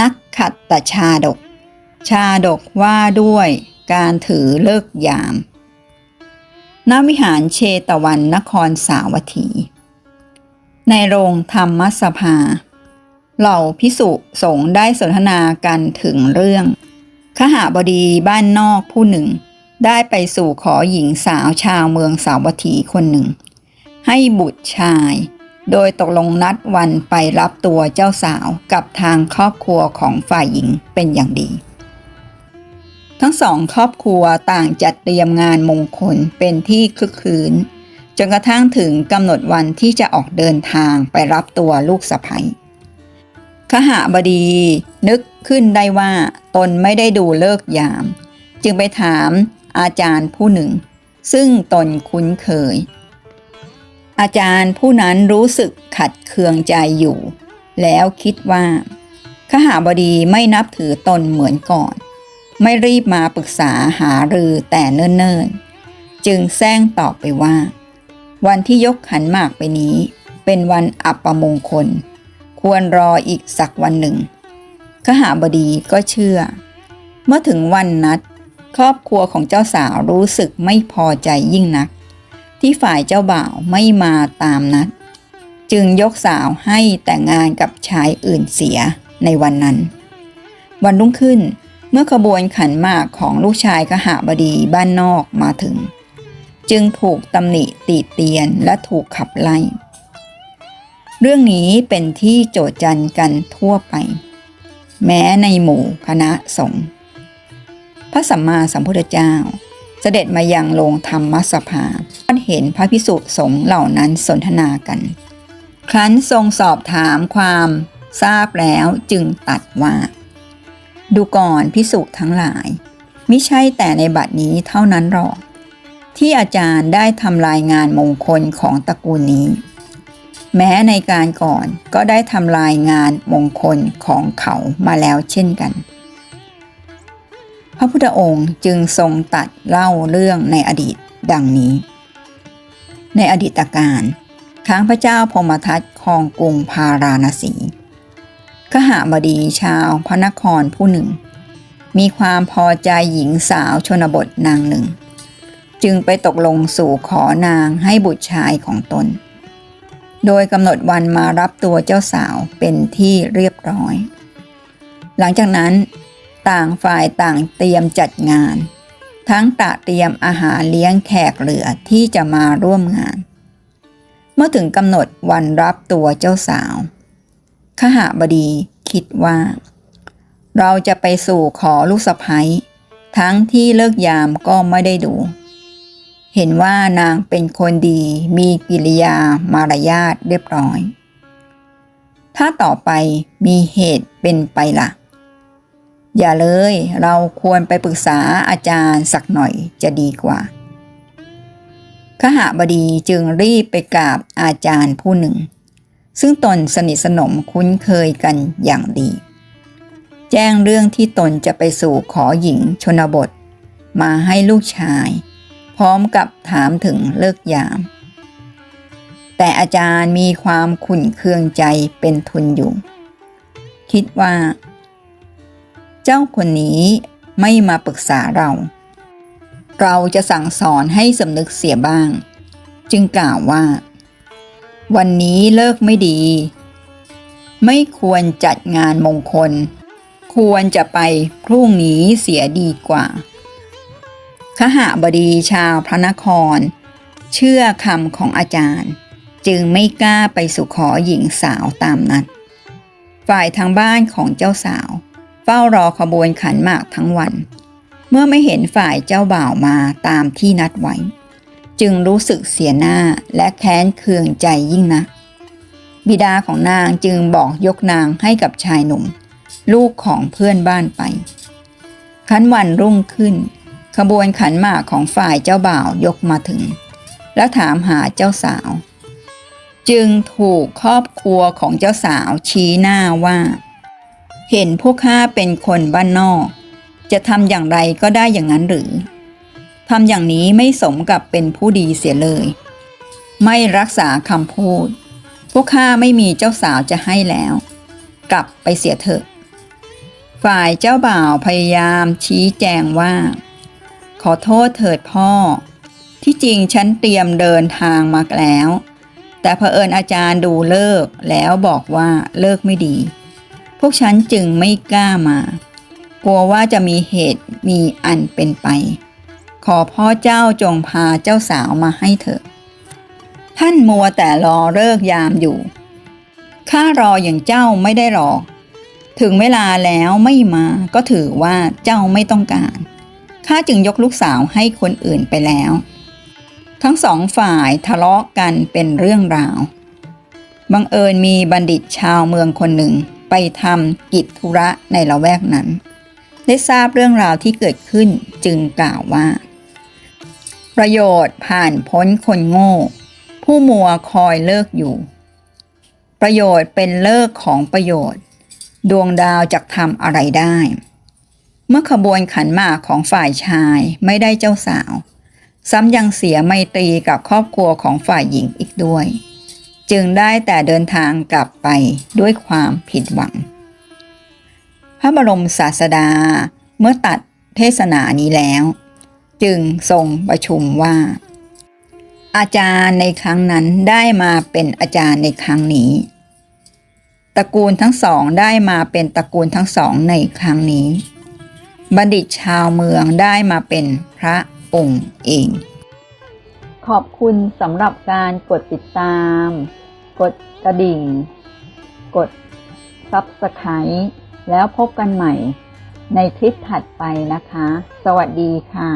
นักขัดตชาดก ชาดกว่าด้วยการถือเลิกยาม ณ วิหารเชตวันนครสาวัตถี ในโรงธรรมสภา เหล่าพิสุสงได้สนทนากันถึงเรื่อง ขหาบดีบ้านนอกผู้หนึ่ง ได้ไปสู่ขอหญิงสาวชาวเมืองสาวัตถีคนหนึ่ง ให้บุตรชาย โดยตกลงนัดวันไปรับตัวเจ้าสาวกับทางครอบครัวของฝ่ายหญิงเป็นอย่างดี ทั้งสองครอบครัวต่างจัดเตรียมงานมงคลเป็นที่คึกคืนจนกระทั่งถึงกำหนดวันที่จะออกเดินทางไปรับตัวลูกสะใภ้ขหาบดีนึกขึ้นได้ว่าตนไม่ได้ดูเลิกยาม จึงไปถามอาจารย์ผู้หนึ่ง ซึ่งตนคุ้นเคย อาจารย์ผู้นั้นรู้สึกขัดเคืองใจอยู่ แล้วคิดว่าขหาบดีไม่นับถือตนเหมือนก่อน ไม่รีบมาปรึกษาหารือแต่เนิ่นๆ จึงแซงตอบไปว่า วันที่ยกขันหมากไปนี้ เป็นวันอัปมงคล ควรรออีกสักวันหนึ่งขหาบดีก็เชื่อ เมื่อถึงวันนัด ครอบครัวของเจ้าสาวรู้สึกไม่พอใจยิ่งนัก ที่ฝ่ายเจ้าบ่าวไม่มาตามนัด จึงยกสาวให้แต่งงานกับชายอื่นเสียในวันนั้น วันรุ่งขึ้นเมื่อขบวนขันหมากของลูกชายขหาบดีบ้านนอกมาถึง จึงถูกตำหนิตีเตียนและถูกขับไล่ เรื่องนี้เป็นที่โจทจันกันทั่วไป แม้ในหมู่คณะสงฆ์พระสัมมาสัมพุทธเจ้า เสด็จมายังโรงธรรมสภาก็ เห็นพระพิสุสงฆ์เหล่านั้นสนทนากัน ครั้นทรงสอบถามความทราบแล้วจึงตัดว่า ดูก่อนพิสุทั้งหลายม่ใช่แต่ในบัดนี้เท่านั้นหรอก ที่อาจารย์ได้ทำลายงานมงคลของตระกูลนี้ แม้ในการก่อนก็ได้ทำลายงานมงคลของเขามาแล้วเช่นกัน พระพุทธองค์จึงทรงตัดเล่าเรื่องในอดีตดังนี้ ในอดีตการครั้งพระเจ้าพมทัตครองกรุงพาราณสีขหาบดีชาวพระนครผู้หนึ่ง มีความพอใจหญิงสาวชนบทนางหนึ่ง จึงไปตกลงสู่ขอนางให้บุตรชายของตน โดยกำหนดวันมารับตัวเจ้าสาวเป็นที่เรียบร้อย หลังจากนั้น ต่างฝ่ายต่างเตรียมจัดงาน ทั้งตระเตรียมอาหารเลี้ยงแขกเหลือที่จะมาร่วมงาน เมื่อถึงกำหนดวันรับตัวเจ้าสาว ขหาบดีคิดว่า เราจะไปสู่ขอลูกสะพ้ยทั้งที่เลิกยามก็ไม่ได้ดู เห็นว่านางเป็นคนดีมีกิริยามารยาทเรียบร้อย ถ้าต่อไปมีเหตุเป็นไปละ่ะ อย่าเลยเราควรไปปรึกษาอาจารย์สักหน่อยจะดีกว่าขหบดีจึงรีบไปกราบอาจารย์ผู้หนึ่ง ซึ่งตนสนิทสนมคุ้นเคยกันอย่างดี แจ้งเรื่องที่ตนจะไปสู่ขอหญิงชนบท มาให้ลูกชาย พร้อมกับถามถึงเลิกยาม แต่อาจารย์มีความขุ่นเคืองใจเป็นทุนอยู่ คิดว่า เจ้าคนนี้ไม่มาปรึกษาเรา เราจะสั่งสอนให้สำนึกเสียบ้าง จึงกล่าวว่า วันนี้เลิกไม่ดี ไม่ควรจัดงานมงคล ควรจะไปพรุ่งนี้เสียดีกว่าขหาบดีชาวพระนคร เชื่อคำของอาจารย์ จึงไม่กล้าไปสู่ขอหญิงสาวตามนัด ฝ่ายทางบ้านของเจ้าสาว เฝ้ารอขบวนขันหมากทั้งวัน เมื่อไม่เห็นฝ่ายเจ้าบ่าวมาตามที่นัดไว้ จึงรู้สึกเสียหน้าและแค้นเคืองใจยิ่งนะัก บิดาของนางจึงบอกยกนางให้กับชายหนุ่ม ลูกของเพื่อนบ้านไปขันวันรุ่งขึ้น ขบวนขันหมากของฝ่ายเจ้าบ่าวยกมาถึง และถามหาเจ้าสาว จึงถูกครอบครัวของเจ้าสาวชี้หน้าว่า เห็นพวกข้าเป็นคนบ้านนอก จะทำอย่างไรก็ได้อย่างนั้นหรือทำอย่างนี้ไม่สมกับเป็นผู้ดีเสียเลย ไม่รักษาคำพูด พวกข้าไม่มีเจ้าสาวจะให้แล้ว กลับไปเสียเถอะ ฝ่ายเจ้าบ่าวพยายามชี้แจงว่า ขอโทษเถิดพ่อ ที่จริงฉันเตรียมเดินทางมาแล้ว แต่เผอิญอาจารย์ดูเลิกแล้วบอกว่าเลิกไม่ดี พวกฉันจึงไม่กล้ามา กลัวว่าจะมีเหตุมีอันเป็นไป ขอพ่อเจ้าจงพาเจ้าสาวมาให้เถอะ ท่านมัวแต่รอเลิกยามอยู่ ข้ารออย่างเจ้าไม่ได้รอถึงเวลาแล้วไม่มาก็ถือว่าเจ้าไม่ต้องการ ข้าจึงยกลูกสาวให้คนอื่นไปแล้ว ทั้งสองฝ่ายทะเลาะกันเป็นเรื่องราว บังเอิญมีบัณฑิตชาวเมืองคนหนึ่ง ไปทำกิจธุระในละแวกนั้น ได้ทราบเรื่องราวที่เกิดขึ้นจึงกล่าวว่า ประโยชน์ผ่านพ้นคนโง่ ผู้มัวคอยเลิกอยู่ ประโยชน์เป็นเลิกของประโยชน์ ดวงดาวจะทำอะไรได้ เมื่อขบวนขันหมากของฝ่ายชายไม่ได้เจ้าสาว ซ้ำยังเสียไมตรีกับครอบครัวของฝ่ายหญิงอีกด้วย จึงได้แต่เดินทางกลับไปด้วยความผิดหวัง พระบรมศาสดาเมื่อตัดเทศนานี้แล้ว จึงทรงประชุมว่า อาจารย์ในครั้งนั้นได้มาเป็นอาจารย์ในครั้งนี้ตระกูลทั้งสองได้มาเป็นตระกูลทั้งสองในครั้งนี้ บัณฑิตชาวเมืองได้มาเป็นพระองค์เอง ขอบคุณสำหรับการกดติดตาม กดกระดิ่ง กด Subscribe แล้วพบกันใหม่ในคลิปถัดไปนะคะ สวัสดีค่ะ